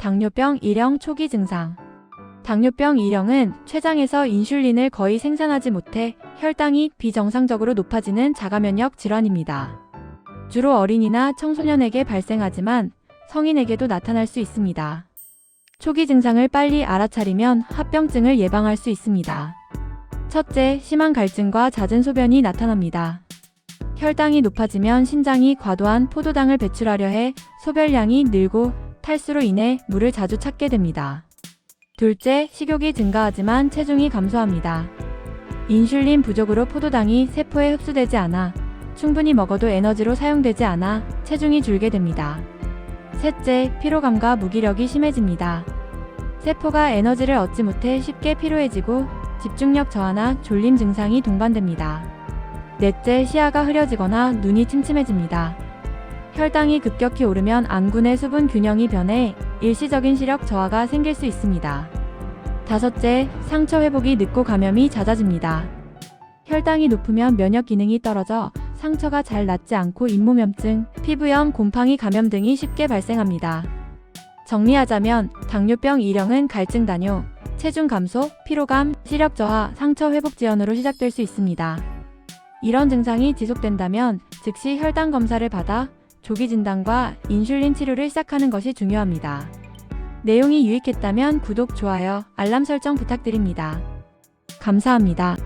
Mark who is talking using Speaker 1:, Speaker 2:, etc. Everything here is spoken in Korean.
Speaker 1: 당뇨병 일형 초기 증상. 당뇨병 일형은 췌장에서 인슐린을 거의 생산하지 못해 혈당이 비정상적으로 높아지는 자가면역 질환입니다. 주로 어린이나 청소년에게 발생하지만 성인에게도 나타날 수 있습니다. 초기 증상을 빨리 알아차리면 합병증을 예방할 수 있습니다. 첫째, 심한 갈증과 잦은 소변이 나타납니다. 혈당이 높아지면 신장이 과도한 포도당을 배출하려 해 소변량이 늘고 탈수로 인해 물을 자주 찾게 됩니다. 둘째, 식욕이 증가하지만 체중이 감소합니다. 인슐린 부족으로 포도당이 세포에 흡수되지 않아 충분히 먹어도 에너지로 사용되지 않아 체중이 줄게 됩니다. 셋째, 피로감과 무기력이 심해집니다. 세포가 에너지를 얻지 못해 쉽게 피로해지고 집중력 저하나 졸림 증상이 동반됩니다. 넷째, 시야가 흐려지거나 눈이 침침해집니다. 혈당이 급격히 오르면 안군의 수분 균형이 변해 일시적인 시력 저하가 생길 수 있습니다. 다섯째, 상처 회복이 늦고 감염이 잦아집니다. 혈당이 높으면 면역 기능이 떨어져 상처가 잘 낫지 않고 잇몸염증, 피부염, 곰팡이 감염 등이 쉽게 발생합니다. 정리하자면 당뇨병 일형은 갈증 단뇨, 체중 감소, 피로감, 시력 저하, 상처 회복 지연으로 시작될 수 있습니다. 이런 증상이 지속된다면 즉시 혈당 검사를 받아 조기 진단과 인슐린 치료를 시작하는 것이 중요합니다. 내용이 유익했다면 구독, 좋아요, 알람 설정 부탁드립니다. 감사합니다.